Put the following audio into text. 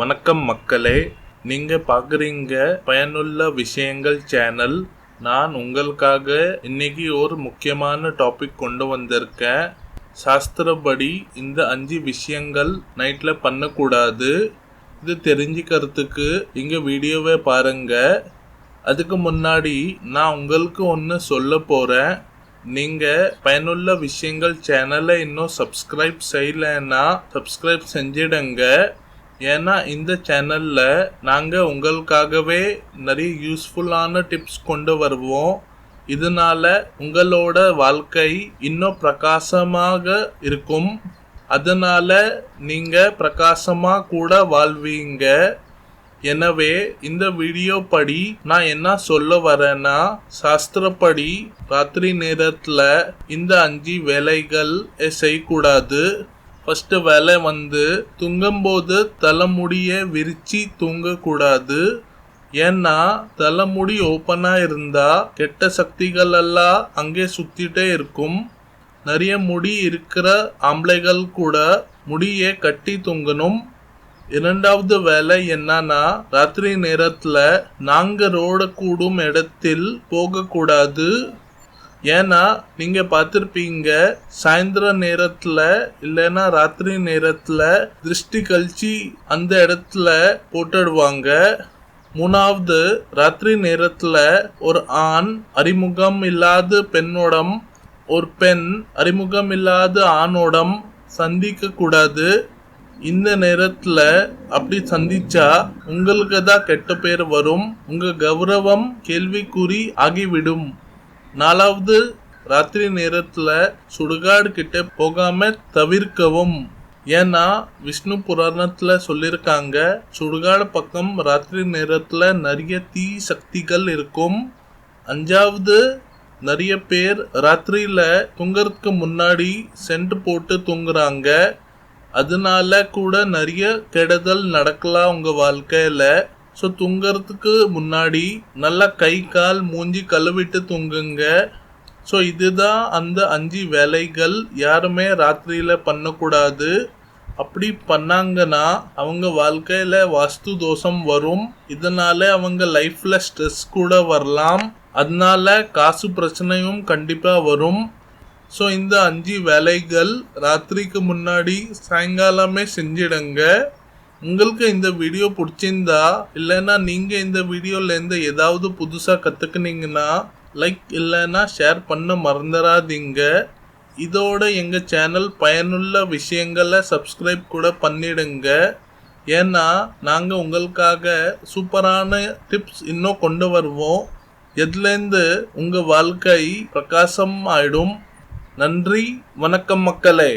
வணக்கம் மக்களே நீங்கள் பார்க்குறீங்க பயனுள்ள விஷயங்கள் சேனல். நான் உங்களுக்காக இன்னைக்கு ஒரு முக்கியமான டாபிக் கொண்டு வந்திருக்கேன். சாஸ்திரப்படி இந்த அஞ்சு விஷயங்கள் நைட்டில் பண்ணக்கூடாது. இது தெரிஞ்சுக்கிறதுக்கு இங்கே வீடியோவை பாருங்கள் அதுக்கு முன்னாடி நான் உங்களுக்கு ஒன்று சொல்ல போகிறேன் நீங்கள் பயனுள்ள விஷயங்கள் சேனலை இன்னும் சப்ஸ்கிரைப் செய்யலைன்னா சப்ஸ்கிரைப் செஞ்சிடுங்க. ஏன்னா இந்த சேனலில் நாங்கள் உங்களுக்காகவே நிறைய யூஸ்ஃபுல்லான டிப்ஸ் கொண்டு வருவோம். இதனால உங்களோட வாழ்க்கை இன்னும் பிரகாசமாக இருக்கும். அதனால நீங்கள் பிரகாசமாக கூட வாழ்வீங்க. எனவே இந்த வீடியோ படி நான் என்ன சொல்ல வரேன்னா சாஸ்திரப்படி ராத்திரி நேரத்தில் இந்த அஞ்சு வேலைகள் செய்யக்கூடாது. ஃபர்ஸ்ட் வேலை வந்து தூங்கும்போது தலைமுடிய விரிச்சு தூங்கக்கூடாது. ஏன்னா தலைமுடி ஓப்பனாக இருந்தா கெட்ட சக்திகள் எல்லாம் அங்கே சுத்திட்டே இருக்கும். நிறைய முடி இருக்கிற ஆம்பளைகள் கூட முடியை கட்டி தூங்கணும். இரண்டாவது வேலை என்னன்னா ராத்திரி நேரத்துல நாங்க ரோட கூடும் இடத்தில் போகக்கூடாது. ஏன்னா நீங்க பார்த்துருப்பீங்க சாயந்தர நேரத்துல இல்லைன்னா ராத்திரி நேரத்துல திருஷ்டி கழிச்சு அந்த இடத்துல போட்டுடுவாங்க. மூணாவது ராத்திரி நேரத்துல ஒரு ஆண் அறிமுகம் இல்லாத பெண்ணோடம் ஒரு பெண் அறிமுகம் இல்லாத ஆணோடம் சந்திக்க கூடாது. இந்த நேரத்துல அப்படி சந்திச்சா உங்களுக்கு தான் கெட்ட பேர் வரும். உங்க கௌரவம் கேள்விக்குறி ஆகிவிடும். நாலாவது ராத்திரி நேரத்துல சுடுகாடு கிட்ட போகாம தவிர்க்கவும். ஏன்னா விஷ்ணு புராணத்துல சொல்லியிருக்காங்க சுடுகாடு பக்கம் ராத்திரி நேரத்துல நிறைய தீ சக்திகள் இருக்கும். அஞ்சாவது நிறைய பேர் ராத்திரியில தூங்குறதுக்கு முன்னாடி சென்ட் போட்டு தூங்குறாங்க. அதனால கூட நிறைய கெடுதல் நடக்கலாம் உங்க வாழ்க்கையில? ஸோ தூங்குறதுக்கு முன்னாடி நல்லா கை கால் மூஞ்சி கழுவிட்டு தூங்குங்க. ஸோ இதுதான் அந்த அஞ்சு வேலைகள் யாருமே ராத்திரியில் பண்ணக்கூடாது. அப்படி பண்ணாங்கன்னா அவங்க வாழ்க்கையில் வாஸ்து தோஷம் வரும். இதனால அவங்க லைஃப்பில் ஸ்ட்ரெஸ் கூட வரலாம். அதனால காசு பிரச்சனையும் கண்டிப்பாக வரும். ஸோ இந்த அஞ்சு வேலைகள் ராத்திரிக்கு முன்னாடி சாயங்காலமே செஞ்சிடுங்க. உங்களுக்கு இந்த வீடியோ பிடிச்சிருந்தா இல்லைன்னா நீங்கள் இந்த வீடியோலேருந்து ஏதாவது புதுசாக கற்றுக்குனீங்கன்னா லைக் இல்லைன்னா ஷேர் பண்ண மறந்துடாதீங்க இதோட எங்கள் சேனல் பயனுள்ள விஷயங்களை சப்ஸ்கிரைப் கூட பண்ணிடுங்க. ஏன்னா நாங்கள் உங்களுக்காக சூப்பரான டிப்ஸ் இன்னும் கொண்டு வருவோம். எதுலேருந்து உங்கள் வாழ்க்கை பிரகாசம் ஆயிடும் நன்றி வணக்கம் மக்களே.